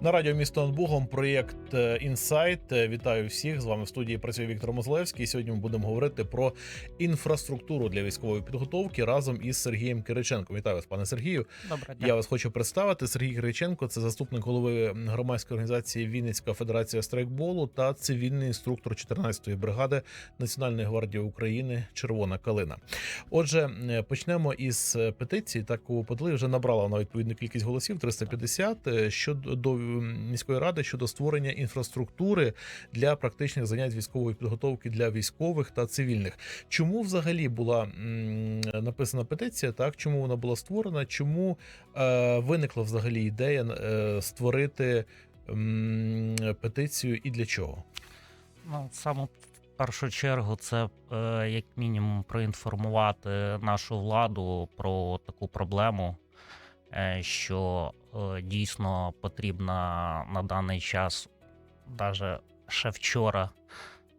На радіо місто над Богом проєкт е, Інсайт. Е, Вітаю всіх. З вами в студії працює Віктор Мозлевський. Сьогодні ми будемо говорити про інфраструктуру для військової підготовки разом із Сергієм Кириченком. Вітаю вас, пане Сергію. Добре. Я вас хочу представити. Сергій Кириченко це заступник голови громадської організації Вінницька Федерація страйкболу та цивільний інструктор 14-ї бригади Національної гвардії України Червона Калина. Отже, е, почнемо із петиції. Таку подали вже набрала вона відповідну кількість голосів 350 е, щодо міської ради щодо створення інфраструктури для практичних занять військової підготовки для військових та цивільних. Чому взагалі була написана петиція? Так, чому вона була створена? Чому е, виникла взагалі ідея е, створити петицію і для чого? Ну, саме в першу чергу, це е, як мінімум проінформувати нашу владу про таку проблему, що дійсно потрібна на даний час, навіть ще вчора.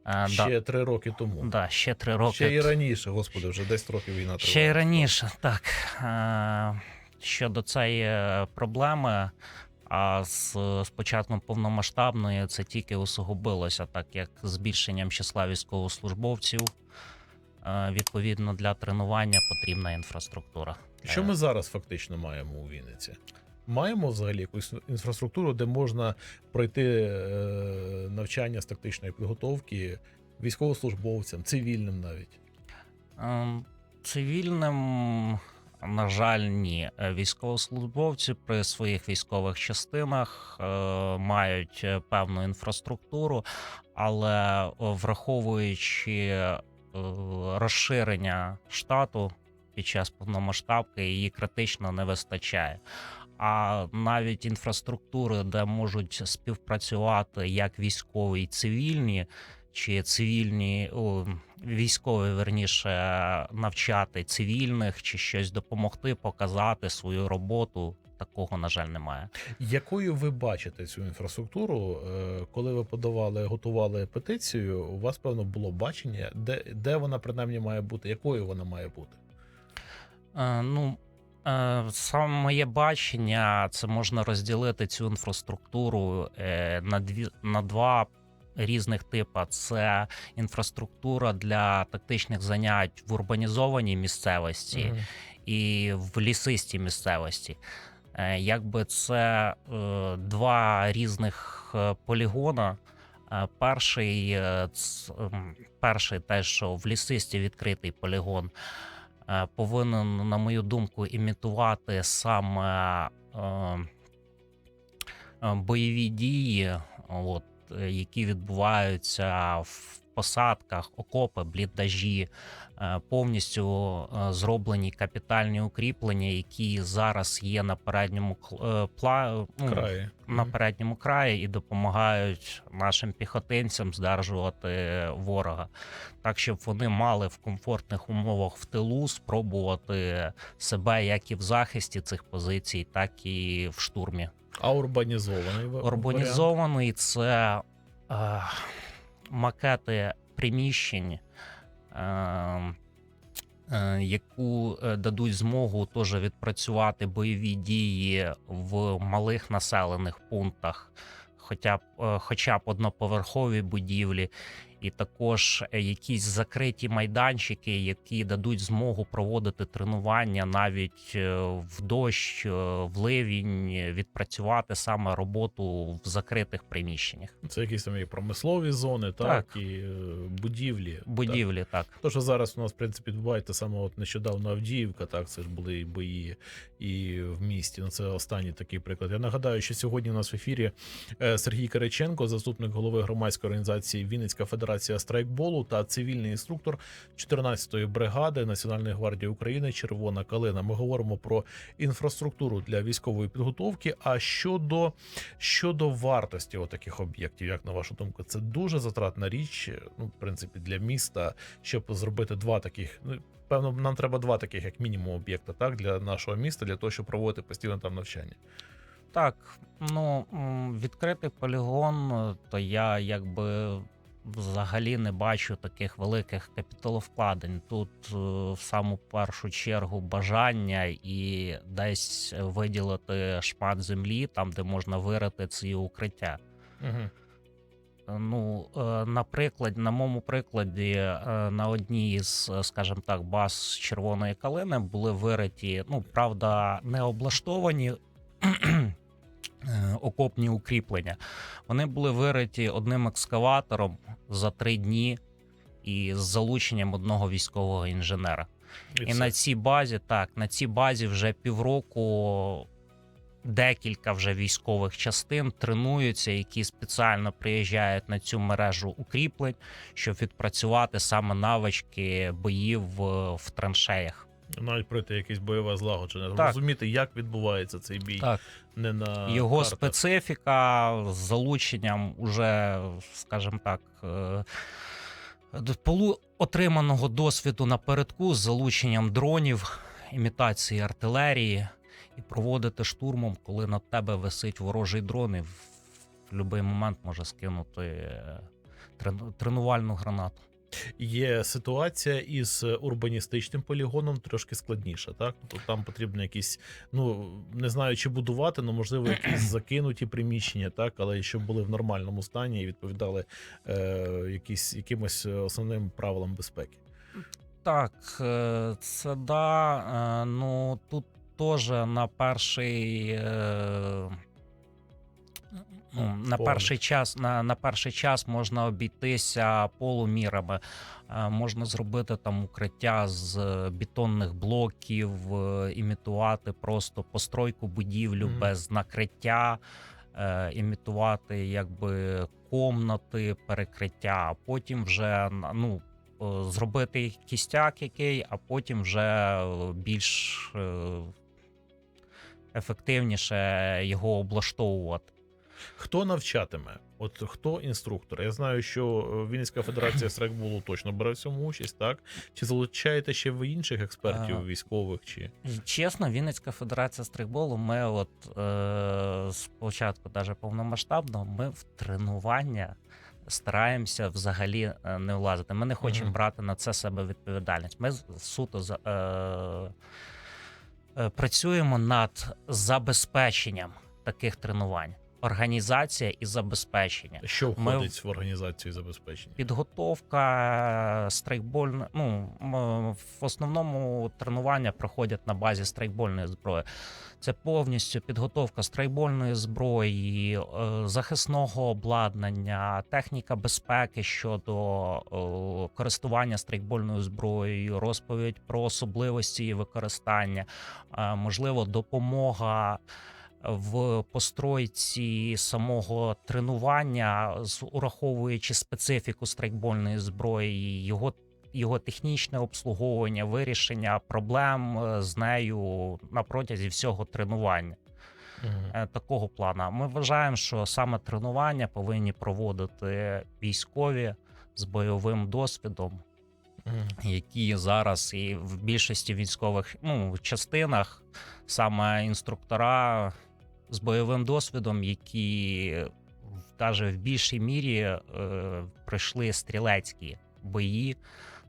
е, Ще три роки тому. да, да, ще три роки. Ще і раніше, господи, вже 10 років війна Ще й раніше, так. Е, Щодо цієї е, проблеми, а з, з початком повномасштабної це тільки усугубилося, так як збільшенням числа військовослужбовців. е, Відповідно, для тренування потрібна інфраструктура. Що Е, ми зараз фактично маємо у Вінниці? Маємо взагалі якусь інфраструктуру, де можна пройти е, навчання з тактичної підготовки військовослужбовцям, цивільним навіть. Ем, Цивільним, на жаль, ні. Е, Військовослужбовці при своїх військових частинах е, мають певну інфраструктуру, але враховуючи розширення штату під час повномасштабки, її критично не вистачає. А навіть інфраструктури, де можуть співпрацювати як військові і цивільні, чи цивільні о, військові верніше навчати цивільних, чи щось допомогти, показати свою роботу. Такого, на жаль, немає. Якою ви бачите цю інфраструктуру? Е, Коли ви подавали, готували петицію, у вас певно було бачення, де, де вона принаймні має бути, якою вона має бути? Е, ну, саме моє бачення, це можна розділити цю інфраструктуру е, на дві на два різних типа. Це інфраструктура для тактичних занять в урбанізованій місцевості. Мгм. і в лісистій місцевості. Е, Якби це е, два різних е, полігона. Е, Перший, е, перший те, що в лісисті відкритий полігон, е, повинен, на мою думку, імітувати саме е, е, бойові дії, от, е, які відбуваються в посадках, окопи, бліндажі, е, повністю е, зроблені капітальні укріплення, які зараз є на передньому е, пла... ну, Краї. на передньому краї і допомагають нашим піхотинцям здержувати ворога, так щоб вони мали в комфортних умовах в тилу спробувати себе як і в захисті цих позицій, так і в штурмі. А урбанізований? Урбанізований це е, макети приміщень. Е, е, Яку е, дадуть змогу теж відпрацювати бойові дії в малих населених пунктах, хоча б, хоча б одноповерхові будівлі, і також е, якісь закриті майданчики, які дадуть змогу проводити тренування навіть е, в дощ, е, в ливінь, відпрацювати саме роботу в закритих приміщеннях. Це якісь там і промислові зони, так, Так. і е, будівлі. Так. Так. То, що зараз у нас, в принципі, відбувається саме от нещодавно Авдіївка, так, це ж були і бої і в місті. Ну, це останній такий приклад. Я нагадаю, що сьогодні у нас в ефірі Сергій Кириченко, заступник голови громадської організації Вінницька Федерація страйкболу та цивільний інструктор 14-ї бригади Національної гвардії України Червона Калина. Ми говоримо про інфраструктуру для військової підготовки. А щодо, щодо вартості таких об'єктів, як на вашу думку, це дуже затратна річ, ну, в принципі, для міста, щоб зробити два таких. Ну, певно, нам треба два таких, як мінімум, об'єкта, так, для нашого міста, для того, щоб проводити постійно там навчання. Так, ну відкритий полігон, то я якби взагалі не бачу таких великих капіталовкладень. Тут е, в саму першу чергу бажання і десь виділити шмат землі, там де можна вирити ці укриття. Угу. Ну, е, наприклад, на моєму прикладі, на одній з, скажімо так, баз червоної калини були вириті, ну правда, не облаштовані окопні укріплення. Вони були вириті одним екскаватором за три дні і з залученням одного військового інженера. І на цій базі, так, на цій базі вже півроку декілька вже військових частин тренуються, які спеціально приїжджають на цю мережу укріплень, щоб відпрацювати саме навички боїв в траншеях. Навіть пройти якесь бойове злагодження, Так. розуміти, як відбувається цей бій, Так, не на його картах. специфіка з залученням уже, скажімо так. е, полу- отриманого досвіду напередку з залученням дронів, імітації артилерії і проводити штурмом, коли над тебе висить ворожий дрон, і в будь-який момент може скинути е, тренувальну гранату. Є ситуація із урбаністичним полігоном трошки складніша, так? Тобто там потрібно якісь, ну не знаю, чи будувати, але можливо якісь закинуті приміщення, так, але щоб були в нормальному стані і відповідали е, якісь, якимось основним правилам безпеки. Так, е, це да. е, Ну тут теж на перший. е, Ну, на перший час на, на перший час можна обійтися полумірами. Е, Можна зробити там укриття з бетонних блоків, е, імітувати просто постройку будівлю Мгм. без накриття, е, імітувати якби комнати, перекриття, а потім вже ну, зробити кістяк який, а потім вже більш ефективніше його облаштовувати. Хто навчатиме? От хто інструктор? Я знаю, що е, Вінницька федерація страйкболу точно бере в цьому участь, так? Чи залучаєте ще ви інших експертів військових? Чи Чесно, Вінницька федерація стрейкболу, ми от е, спочатку, навіть повномасштабно, ми в тренування стараємося взагалі е, не влазити. Ми не хочемо Мгм. брати на це себе відповідальність. Ми суто за- е, е, працюємо над забезпеченням таких тренувань. Організація і забезпечення. що Ми- входить в організацію забезпечення? Підготовка страйкбольна. Ну в основному тренування проходять на базі страйкбольної зброї. Це повністю підготовка страйкбольної зброї, е, захисного обладнання, техніка безпеки щодо е, користування страйкбольною зброєю, розповідь про особливості її використання, е, можливо, допомога в постройці самого тренування, ураховуючи специфіку страйкбольної зброї, його, його технічне обслуговування, вирішення проблем е, з нею на протязі всього тренування. Е, Такого плану. Ми вважаємо, що саме тренування повинні проводити військові з бойовим досвідом, Мгм. які зараз і в більшості військових ну, частинах саме інструктора з бойовим досвідом, які навіть в більшій мірі е, пройшли стрілецькі бої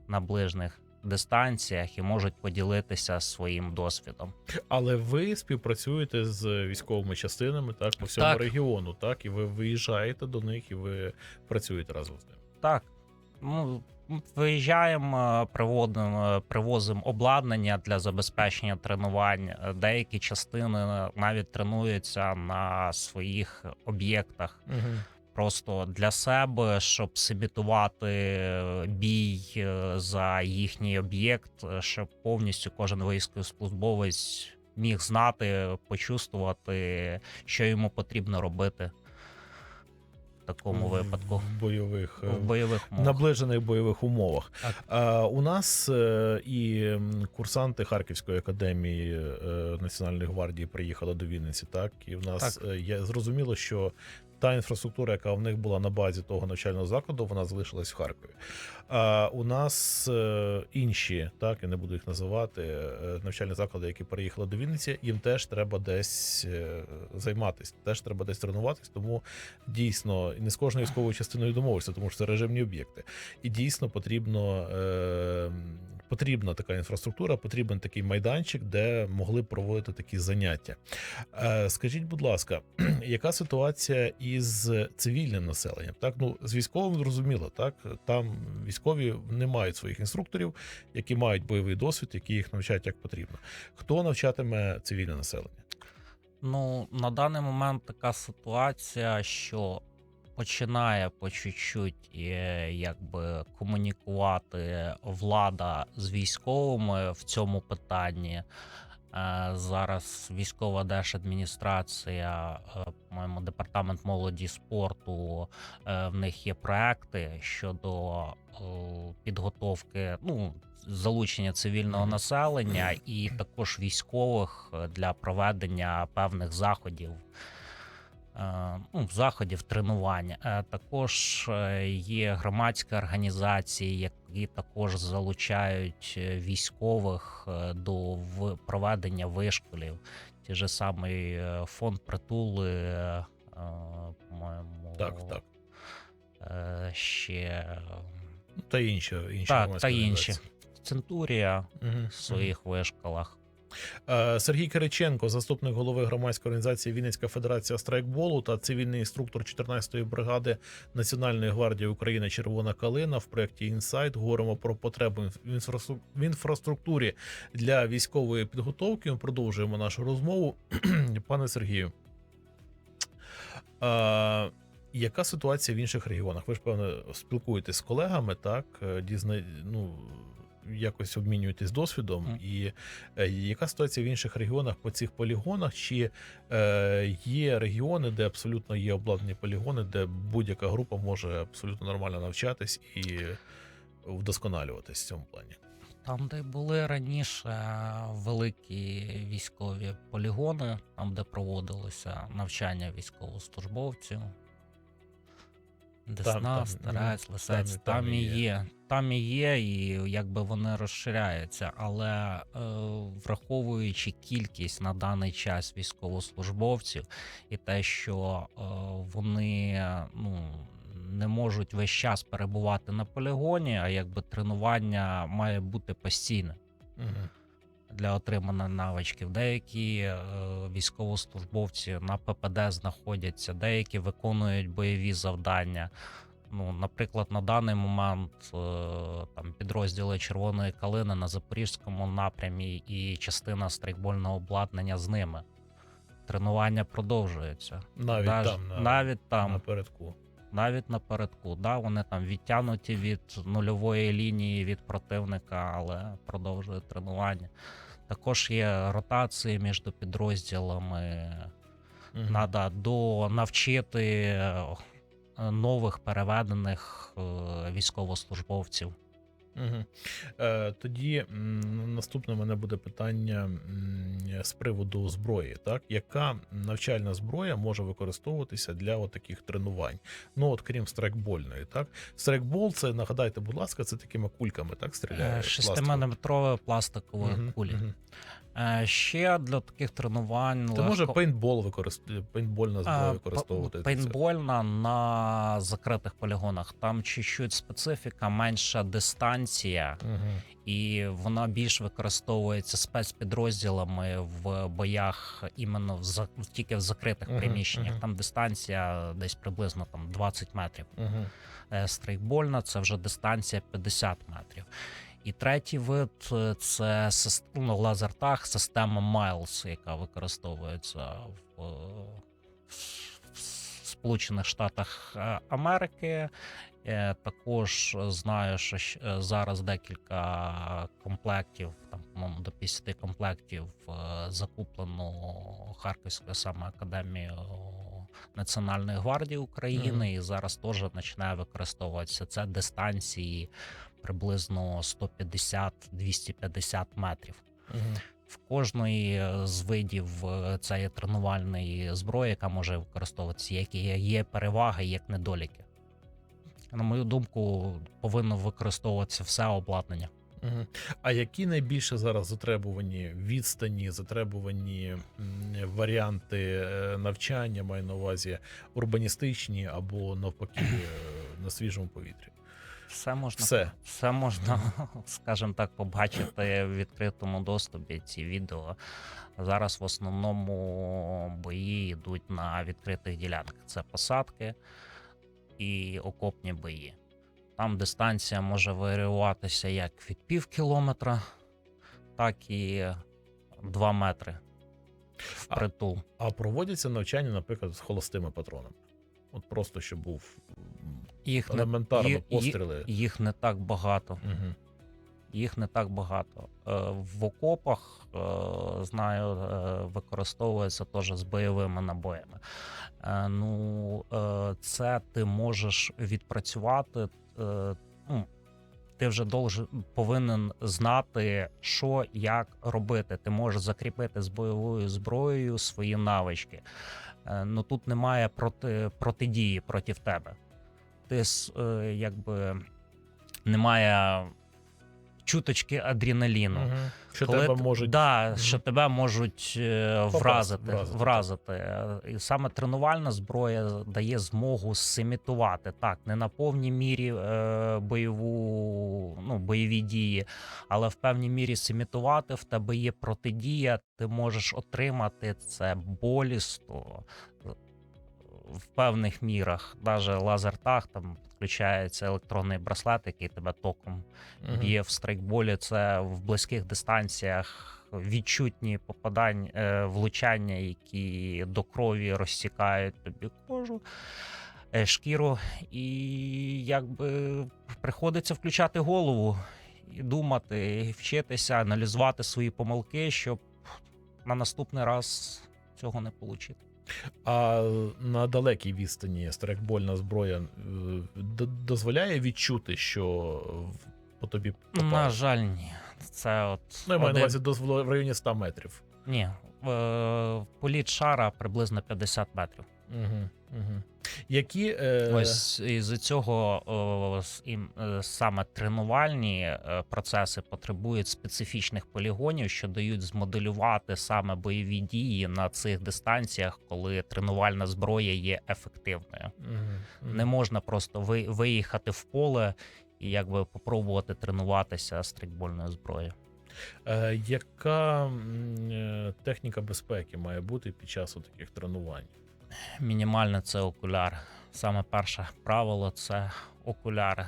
на ближніх дистанціях і можуть поділитися своїм досвідом. Але ви співпрацюєте з військовими частинами, так, по всьому Так. регіону, так, і ви виїжджаєте до них, і ви працюєте разом з ними. Так. Ну, виїжджаємо, приводимо, привозимо обладнання для забезпечення тренувань. Деякі частини навіть тренуються на своїх об'єктах Угу. просто для себе, щоб симітувати бій е, за їхній об'єкт, е, щоб повністю кожен військовослужбовець міг знати, почувствувати, що йому потрібно робити такому випадку. В бойових, е, В бойових умовах. наближених бойових умовах. А, у нас е, і курсанти Харківської академії е, Національної гвардії приїхали до Вінниці. Так, і в нас так. є зрозуміло, що та інфраструктура, яка в них була на базі того навчального закладу, вона залишилась в Харкові. А у нас е, інші, так я не буду їх називати, е, навчальні заклади, які переїхали до Вінниці, їм теж треба десь е, займатися, теж треба десь тренуватись. Тому дійсно не з кожною військовою частиною домовишся, тому що це режимні об'єкти. І дійсно потрібно. Потрібна така інфраструктура, потрібен такий майданчик, де могли проводити такі заняття. Е, Скажіть, будь ласка, яка ситуація із цивільним населенням? Так, ну з військовим зрозуміло, так там військові не мають своїх інструкторів, які мають бойовий досвід, які їх навчають як потрібно. Хто навчатиме цивільне населення? Ну, на даний момент така ситуація, що починає по чуть-чуть е, якби комунікувати влада з військовими в цьому питанні. Е, Зараз військова держадміністрація, е, по-моєму, департамент молоді спорту. В них є проекти щодо підготовки, ну залучення цивільного населення і також військових для проведення певних заходів. Е, Ну, заходів тренувань. Е, Також е, є громадські організації, які також залучають військових до проведення вишколів. Ті ж самий фонд притули, по-моєму, Так, так. ще Та інші, інші так, та інші. Центурія Мгм, в своїх вишколах. Е, Сергій Кириченко, заступник голови громадської організації Вінницька Федерація страйкболу та цивільний інструктор 14-ї бригади Національної гвардії України Червона калина в проєкті Інсайт. Говоримо про потребу в інфраструктурі для військової підготовки. Ми продовжуємо нашу розмову. Пане Сергію. Е, яка ситуація в інших регіонах? Ви ж певно спілкуєтесь з колегами, так? Е, Дізна... Ну, якось обмінюєтесь досвідом. Мгм. І е, яка ситуація в інших регіонах по цих полігонах? Чи е, є регіони, де абсолютно є обладнані полігони, де будь-яка група може абсолютно нормально навчатись і вдосконалюватись в цьому плані? Там, де були раніше великі військові полігони, там, де проводилося навчання військовослужбовців. Десна, там, Старець, Лисець, там там, і і є. є. Там і є, і якби вони розширяються. Але е, враховуючи кількість на даний час військовослужбовців і те, що е, вони ну, не можуть весь час перебувати на полігоні, а якби тренування має бути постійне Угу. Для отримання навичків. Деякі е, військовослужбовці на ППД знаходяться, деякі виконують бойові завдання. Ну, наприклад, на даний момент е, там підрозділи Червоної калини на запорізькому напрямі і частина стрейкбольного обладнання з ними. Тренування продовжується. Навіть Даже- там, на, навіть там напередку. Навіть напередку. Да, вони там відтягнуті від нульової лінії від противника, але продовжують тренування. Також є ротації між підрозділами. Треба до навчити е, нових переведених е, військовослужбовців. Угу. Е, тоді наступне в мене буде питання з приводу зброї. Так, яка навчальна зброя може використовуватися для от таких тренувань? Ну от крім страйкбольної, так страйкбол, це нагадайте, будь ласка, це такими кульками, так стріляє шестиметрова пластикова угу, куля. кулі. Е, Ще для таких тренувань Ти легко... може пейнтбол використовувати, пейнтбольна зброя використовувати. п- Пейнтбольна на закритих полігонах. Там чуть-чуть специфіка, менша дистанція, Угу. і вона більш використовується спецпідрозділами в боях іменно в за- тільки в закритих приміщеннях. мгм. Там дистанція десь приблизно там 20 метрів. Угу. Е, Стрейкбольна це вже дистанція 50 метрів. І третій вид це ну, лазертаг, система Miles, яка використовується в, в Сполучених Штатах е, Америки. Е, Також знаю, що е, зараз декілька комплектів, там, по-моєму, до 50 комплектів закуплено Харківською саме академією Національної гвардії України, Мгм. і зараз теж починає використовуватися це дистанції приблизно 150-250 метрів. Угу. В кожної з видів е, цієї тренувальної зброї, яка може використовуватися, які є, переваги, як недоліки. На мою думку, повинно використовуватися все обладнання. А які найбільше зараз затребувані відстані, затребувані варіанти е, навчання, маю на увазі урбаністичні або навпаки е, на свіжому повітрі? Все можна Все. все можна, скажімо так, побачити в відкритому доступі. Ці відео зараз в основному бої йдуть на відкритих ділянках. Це посадки і окопні бої. Там дистанція може варіюватися як від пів кілометра, так і 2 метри А- впритул. А проводяться навчання, наприклад, з холостими патронами. От просто щоб був Їх елементарно їх- постріли. їх не так багато. Угу. їх не так багато. Е, В окопах е, знаю, е, використовується теж з бойовими набоями. Ну, це ти можеш відпрацювати. Ну, ти вже должен, повинен знати, що як робити. Ти можеш закріпити з бойовою зброєю свої навички. Ну тут немає проти, протидії проти тебе. Ти е, якби немає чуточки адреналіну. Угу. Що Коли тебе можуть да, що тебе можуть е, вразити, вразити, вразити. Е, І саме тренувальна зброя дає змогу симітувати так, не на повній мірі е, бойову, ну, бойові дії, але в певній мірі симітувати. В тебе є протидія, ти можеш отримати це болісто в певних мірах. Навіть лазертаг там підключається електронний браслет, який тебе током б'є в страйкболі. Це в близьких дистанціях відчутні попадання, е, влучання, які до крові розсікають тобі кожу. е, Шкіру, і якби приходиться включати голову і думати, і вчитися, аналізувати свої помилки, щоб на наступний раз цього не отримати. А на далекій відстані страйкбольна зброя е, дозволяє відчути, що по тобі попало? На жаль, ні. Це от Ну, я маю на увазі дозволу в районі 100 метрів. Ні, в політ шара приблизно 50 метрів. Угу, угу. Які е, Ось із цього о, с- е, саме тренувальні е, процеси потребують специфічних полігонів, що дають змоделювати саме бойові дії на цих дистанціях, коли тренувальна зброя є ефективною. мгм. Не можна просто ви- виїхати в поле і якби попробувати тренуватися стрікбольною зброєю. Е, яка е, техніка безпеки має бути під час таких тренувань? Мінімальне це окуляр. Саме перше правило це окуляри.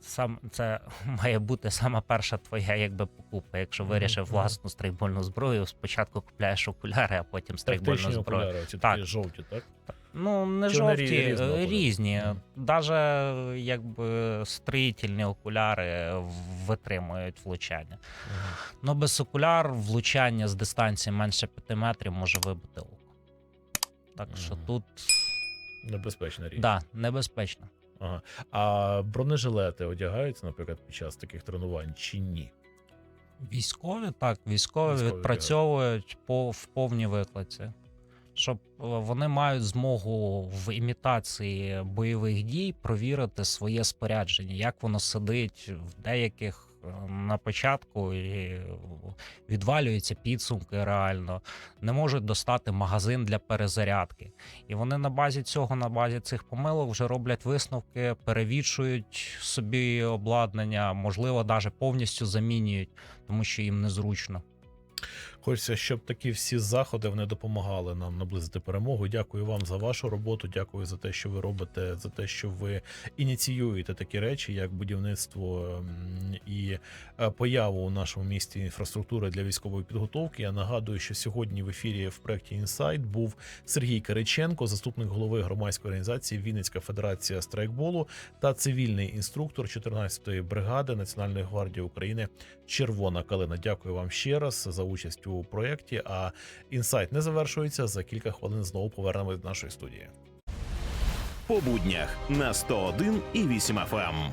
Сам це має бути саме перша твоя якби покупка. Якщо вирішив мгм. власну стрейкбольну зброю, спочатку купляєш окуляри, а потім стрейкбольну зброю. окуляри, ці Так. такі жовті, так? Ну не Чи жовті, е, різні. Мгм. Даже якби строїтельні окуляри витримують влучання. Мгм. Ну без окуляр влучання з дистанції менше 5 метрів може вибити око. Так що Мгм. тут Небезпечна річ. да, небезпечно. Ага. А бронежилети одягаються, наприклад, під час таких тренувань чи ні? Військові так, військові, Військові, відпрацьовують по в повній викладці. Щоб е, вони мають змогу в імітації бойових дій провірити своє спорядження, як воно сидить в деяких на початку і відвалюються підсумки реально, не можуть достати магазин для перезарядки. І вони на базі цього, на базі цих помилок вже роблять висновки, перевічують собі обладнання, можливо, навіть повністю замінюють, тому що їм незручно. Хочеться, щоб такі всі заходи вони допомагали нам наблизити перемогу. Дякую вам за вашу роботу. Дякую за те, що ви робите, за те, що ви ініціюєте такі речі, як будівництво і е, появу у нашому місті інфраструктури для військової підготовки. Я нагадую, що сьогодні в ефірі в проєкті Інсайт був Сергій Кириченко, заступник голови громадської організації Вінницька Федерація страйкболу та цивільний інструктор 14-ї бригади Національної гвардії України Червона калина. Дякую вам ще раз за участь у проєкті. А інсайт не завершується. За кілька хвилин знову повернемось до нашої студії. по буднях на 101 і 8 FM.